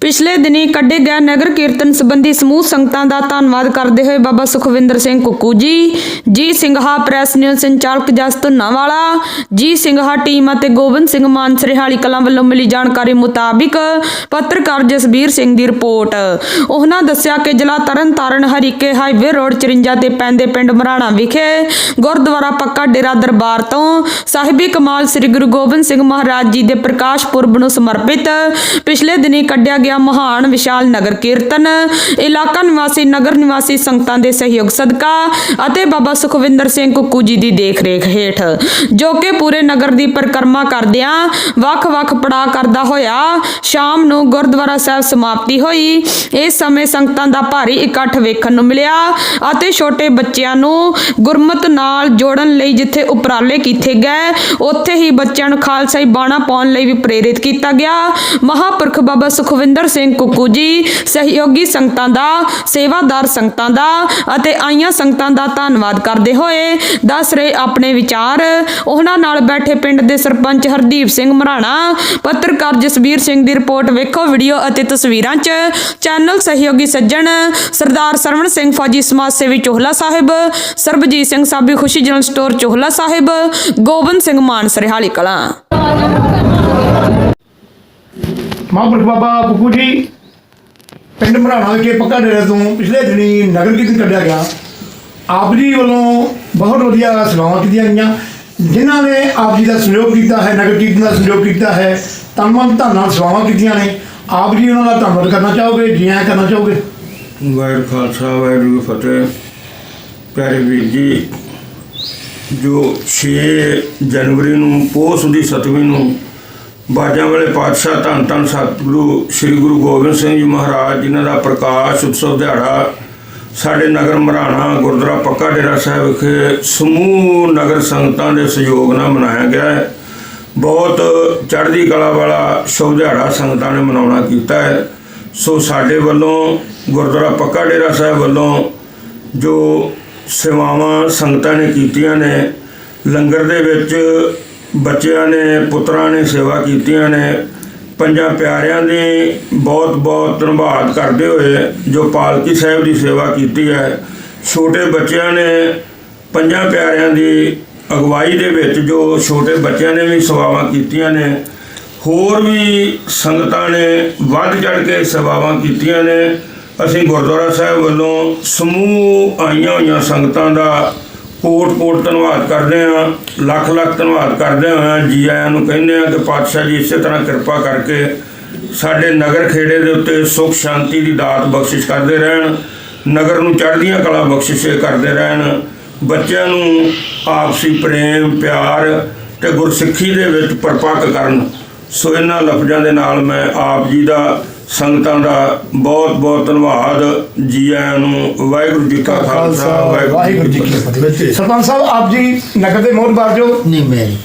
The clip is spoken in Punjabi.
ਪਿਛਲੇ ਦਿਨੀ ਕੱਢੇ ਗਏ ਨਗਰ ਕੀਰਤਨ ਸੰਬੰਧੀ ਸਮੂਹ ਸੰਗਤਾਂ ਦਾ ਧੰਨਵਾਦ ਕਰਦੇ ਹੋਏ ਬਾਬਾ ਸੁਖਵਿੰਦਰ ਸਿੰਘ ਕੁੱਕੂ ਜੀ ਜੀ ਸਿੰਘਾ ਪ੍ਰੈਸ ਨਿਊਜ਼ ਸੰਚਾਲਕ ਜਸ ਧੁੰਨਾਵਾਲਾ, ਜੀ ਸਿੰਘਾ ਟੀਮ ਅਤੇ ਗੋਬਿੰਦ ਸਿੰਘ ਮਾਨ ਸਰਹਾਲੀ ਕਲਾਂ ਵੱਲੋਂ ਮਿਲੀ ਜਾਣਕਾਰੀ ਮੁਤਾਬਿਕ ਪੱਤਰਕਾਰ ਜਸਬੀਰ ਸਿੰਘ ਦੀ ਰਿਪੋਰਟ। ਉਹਨਾਂ ਦੱਸਿਆ ਕਿ ਜ਼ਿਲ੍ਹਾ ਤਰਨਤਾਰਨ ਹਰੀਕੇ ਹਾਈਵੇ ਰੋਡ 54 ਤੇ ਪੈਂਦੇ ਪਿੰਡ ਮਰਾਣਾ ਵਿਖੇ ਗੁਰਦੁਆਰਾ ਪੱਕਾ ਡੇਰਾ ਦਰਬਾਰ ਤੋਂ ਸਾਹਿਬੀ ਕਮਾਲ ਸ੍ਰੀ ਗੁਰੂ ਗੋਬਿੰਦ ਸਿੰਘ ਮਹਾਰਾਜ ਜੀ ਦੇ ਪ੍ਰਕਾਸ਼ ਪੁਰਬ ਨੂੰ ਸਮਰਪਿਤ ਪਿਛਲੇ ਦਿਨੀ ਕੱਢਿਆ ਗਿਆ ਮਹਾਨ ਵਿਸ਼ਾਲ ਨਗਰ ਕੀਰਤਨ। ਇਲਾਕਾ ਨਿਵਾਸੀ, ਨਗਰ ਨਿਵਾਸੀ ਸੰਗਤਾਂ ਦੇ ਸਹਿਯੋਗ ਸਦਕਾ ਅਤੇ ਬਾਬਾ ਸੁਖਵਿੰਦਰ ਸਿੰਘ ਕੁੱਕੂ ਜੀ ਦੀ ਦੇਖਰੇਖ ਹੇਠ, ਜੋ ਕਿ ਪੂਰੇ ਨਗਰ ਦੀ ਪਰਿਕਰਮਾ ਕਰਦਿਆਂ ਵੱਖ-ਵੱਖ ਪੜਾਅ ਕਰਦਾ ਹੋਇਆ, ਸ਼ਾਮ ਨੂੰ ਗੁਰਦੁਆਰਾ ਸਾਹਿਬ ਸਮਾਪਤੀ ਹੋਈ। ਇਸ ਸਮੇਂ ਸੰਗਤਾਂ ਦਾ ਭਾਰੀ ਇਕੱਠ ਵੇਖਣ ਨੂੰ ਮਿਲਿਆ ਅਤੇ ਛੋਟੇ ਬੱਚਿਆਂ ਨੂੰ ਗੁਰਮਤ ਨਾਲ ਜੋੜਨ ਲਈ ਜਿੱਥੇ ਉਪਰਾਲੇ ਕੀਤੇ ਗਏ, ਉੱਥੇ ਹੀ ਬੱਚਿਆਂ ਨੂੰ ਖਾਲਸਾਈ ਬਾਣਾ ਪਾਉਣ ਲਈ ਵੀ ਪ੍ਰੇਰਿਤ ਕੀਤਾ ਗਿਆ। ਮਹਾਪੁਰਖ ਬਾਬਾ ਸੁਖਵਿੰਦਰ ਸਿੰਘ ਕੁੱਕੂ ਜੀ ਸਹਿਯੋਗੀ ਸੰਗਤਾਂ ਦਾ, ਸੇਵਾਦਾਰ ਸੰਗਤਾਂ ਦਾ ਅਤੇ ਆਈਆਂ ਸੰਗਤਾਂ ਦਾ ਧੰਨਵਾਦ ਕਰਦੇ ਹੋਏ ਦੱਸ ਰਹੇ ਆਪਣੇ ਵਿਚਾਰ। ਉਹਨਾਂ ਨਾਲ ਬੈਠੇ ਪਿੰਡ ਦੇ ਸਰਪੰਚ ਹਰਦੀਪ ਸਿੰਘ ਮਰਾਣਾ, ਪੱਤਰਕਾਰ ਜਸਬੀਰ ਸਿੰਘ ਦੀ ਰਿਪੋਰਟ ਵੇਖੋ ਵੀਡੀਓ ਅਤੇ ਤਸਵੀਰਾਂ 'ਚ ਚੈਨਲ ਸਹਿਯੋਗੀ ਸੱਜਣ ਸਰਦਾਰ ਸਰਵਣ ਸਿੰਘ ਫੌਜੀ ਸਮਾਜ ਸੇਵੀ ਚੋਹਲਾ ਸਾਹਿਬ, ਸਰਬਜੀਤ ਸਿੰਘ ਸਾਬੀ ਖੁਸ਼ੀ ਜਨਰਲ ਸਟੋਰ ਚੋਹਲਾ ਸਾਹਿਬ, ਗੋਬਿੰਦ ਸਿੰਘ ਮਾਨ ਸਰਹਾਲੀ ਕਲਾਂ ਮਹਾਂਪੁਰਖ ਬਾਬਾ ਕੁੱਕੂ ਜੀ, ਪਿੰਡ ਮਰਾਣਾ ਵਿਖੇ ਪੱਕਾ ਡੇਰੇ ਤੋਂ ਪਿਛਲੇ ਦਿਨੀ ਨਗਰ ਕੀਰਤਨ ਕੱਢਿਆ ਗਿਆ। ਆਪ ਜੀ ਵੱਲੋਂ ਬਹੁਤ ਵਧੀਆ ਸੇਵਾਵਾਂ ਕੀਤੀਆਂ ਗਈਆਂ। ਜਿਨ੍ਹਾਂ ਨੇ ਆਪ ਜੀ ਦਾ ਸਹਿਯੋਗ ਕੀਤਾ ਹੈ, ਨਗਰ ਕੀਰਤਨ ਦਾ ਸਹਿਯੋਗ ਕੀਤਾ ਹੈ ਤਮਾਮ ਧੰਨਾਂ ਸੇਵਾਵਾਂ ਕੀਤੀਆਂ ਨੇ। ਆਪ ਜੀ ਉਹਨਾਂ ਦਾ ਧੰਨਵਾਦ ਕਰਨਾ ਚਾਹੋਗੇ? ਜੀ ਆਇਆਂ ਕਰਨਾ ਚਾਹੋਗੇ? ਵਾਹਿਗੁਰੂ ਖਾਲਸਾ, ਵਾਹਿਗੁਰੂ ਜੀ ਕੀ ਫਤਿਹ। ਪਿਆਰੇ ਵੀਰ ਜੀ, ਜੋ 6 ਜਨਵਰੀ ਨੂੰ ਪੋਸ ਦੀ 7ਵੀਂ ਨੂੰ ਬਾਜਾਂ ਵਾਲੇ ਪਾਤਸ਼ਾਹ ਧੰਨ ਧੰਨ ਸਤਿਗੁਰੂ, ਸ੍ਰੀ ਗੁਰੂ ਗੋਬਿੰਦ ਸਿੰਘ ਜੀ ਮਹਾਰਾਜ, ਜਿਨ੍ਹਾਂ ਦਾ ਪ੍ਰਕਾਸ਼ ਉਤਸਵ ਦਿਹਾੜਾ ਸਾਡੇ ਨਗਰ ਮਰਾਣਾ ਗੁਰਦੁਆਰਾ ਪੱਕਾ ਡੇਰਾ ਸਾਹਿਬ ਵਿਖੇ ਸਮੂਹ ਨਗਰ ਸੰਗਤਾਂ ਦੇ ਸਹਿਯੋਗ ਨਾਲ ਮਨਾਇਆ ਗਿਆ ਹੈ। ਬਹੁਤ ਚੜ੍ਹਦੀ ਕਲਾ ਵਾਲਾ ਸ਼ੁਭ ਦਿਹਾੜਾ ਸੰਗਤਾਂ ਨੇ ਮਨਾਉਣਾ ਕੀਤਾ ਹੈ। ਸੋ ਸਾਡੇ ਵੱਲੋਂ ਗੁਰਦੁਆਰਾ ਪੱਕਾ ਡੇਰਾ ਸਾਹਿਬ ਵੱਲੋਂ ਜੋ ਸੇਵਾਵਾਂ ਸੰਗਤਾਂ ਨੇ ਕੀਤੀਆਂ ਨੇ, ਲੰਗਰ ਦੇ ਵਿੱਚ ਬੱਚਿਆਂ ਨੇ, ਪੁੱਤਰਾਂ ਨੇ ਸੇਵਾ ਕੀਤੀਆਂ ਨੇ। ਪੰਜਾਂ ਪਿਆਰਿਆਂ ਦੀ ਬਹੁਤ ਬਹੁਤ ਧੰਨਵਾਦ ਕਰਦੇ ਹੋਏ ਜੋ ਪਾਲਕੀ ਸਾਹਿਬ ਦੀ ਸੇਵਾ ਕੀਤੀ ਹੈ, ਛੋਟੇ ਬੱਚਿਆਂ ਨੇ ਪੰਜਾਂ ਪਿਆਰਿਆਂ ਦੀ ਅਗਵਾਈ ਦੇ ਵਿੱਚ ਜੋ ਛੋਟੇ ਬੱਚਿਆਂ ਨੇ ਵੀ ਸੇਵਾਵਾਂ ਕੀਤੀਆਂ ਨੇ, ਹੋਰ ਵੀ ਸੰਗਤਾਂ ਨੇ ਵੱਧ ਚੜ ਕੇ ਸੇਵਾਵਾਂ ਕੀਤੀਆਂ ਨੇ। ਅਸੀਂ ਗੁਰਦੁਆਰਾ ਸਾਹਿਬ ਵੱਲੋਂ ਸਮੂਹ ਆਈਆਂ ਹੋਈਆਂ ਸੰਗਤਾਂ ਦਾ ਕੋਟ ਕੋਟ ਧੰਨਵਾਦ ਕਰਦੇ ਹਾਂ, ਲੱਖ ਲੱਖ ਧੰਨਵਾਦ ਕਰਦੇ ਹਾਂ ਜੀ ਆਇਆਂ ਨੂੰ ਕਹਿੰਦੇ ਹਾਂ ਕਿ ਪਾਤਸ਼ਾਹ ਜੀ ਇਸੇ ਤਰ੍ਹਾਂ ਕਿਰਪਾ ਕਰਕੇ ਸਾਡੇ ਨਗਰ ਖੇੜੇ ਦੇ ਉੱਤੇ ਸੁਖ ਸ਼ਾਂਤੀ ਦੀ ਦਾਤ ਬਖਸ਼ਿਸ਼ ਕਰਦੇ ਰਹਿਣ, ਨਗਰ ਨੂੰ ਚੜ੍ਹਦੀਆਂ ਕਲਾ ਬਖਸ਼ਿਸ਼ੇ ਕਰਦੇ ਰਹਿਣ, ਬੱਚਿਆਂ ਨੂੰ ਆਪਸੀ ਪ੍ਰੇਮ, ਪਿਆਰ ਤੇ ਗੁਰਸਿੱਖੀ ਦੇ ਵਿੱਚ ਪਰਪੱਕ ਕਰਨ। ਸੋ ਇਹਨਾਂ ਲਫ਼ਜ਼ਾਂ ਦੇ ਨਾਲ ਮੈਂ ਆਪ ਜੀ ਦਾ ਸੰਗਤਾਂ ਦਾ ਬਹੁਤ ਬਹੁਤ ਧੰਨਵਾਦ ਜੀ ਆਇਆਂ ਨੂੰ। ਵਾਹਿਗੁਰੂ ਜੀ ਕਾ ਖਾਲਸਾ ਵਾਹਿਗੁਰੂ ਜੀ ਕੀ ਫਤਿਹ। ਸਰਪੰਚ ਸਾਹਿਬ ਆਪ ਜੀ ਨਗਰ ਦੇ ਮੋਹਰ ਬਾਰ ਜੋ ਨਹੀਂ ਮੇਰੀ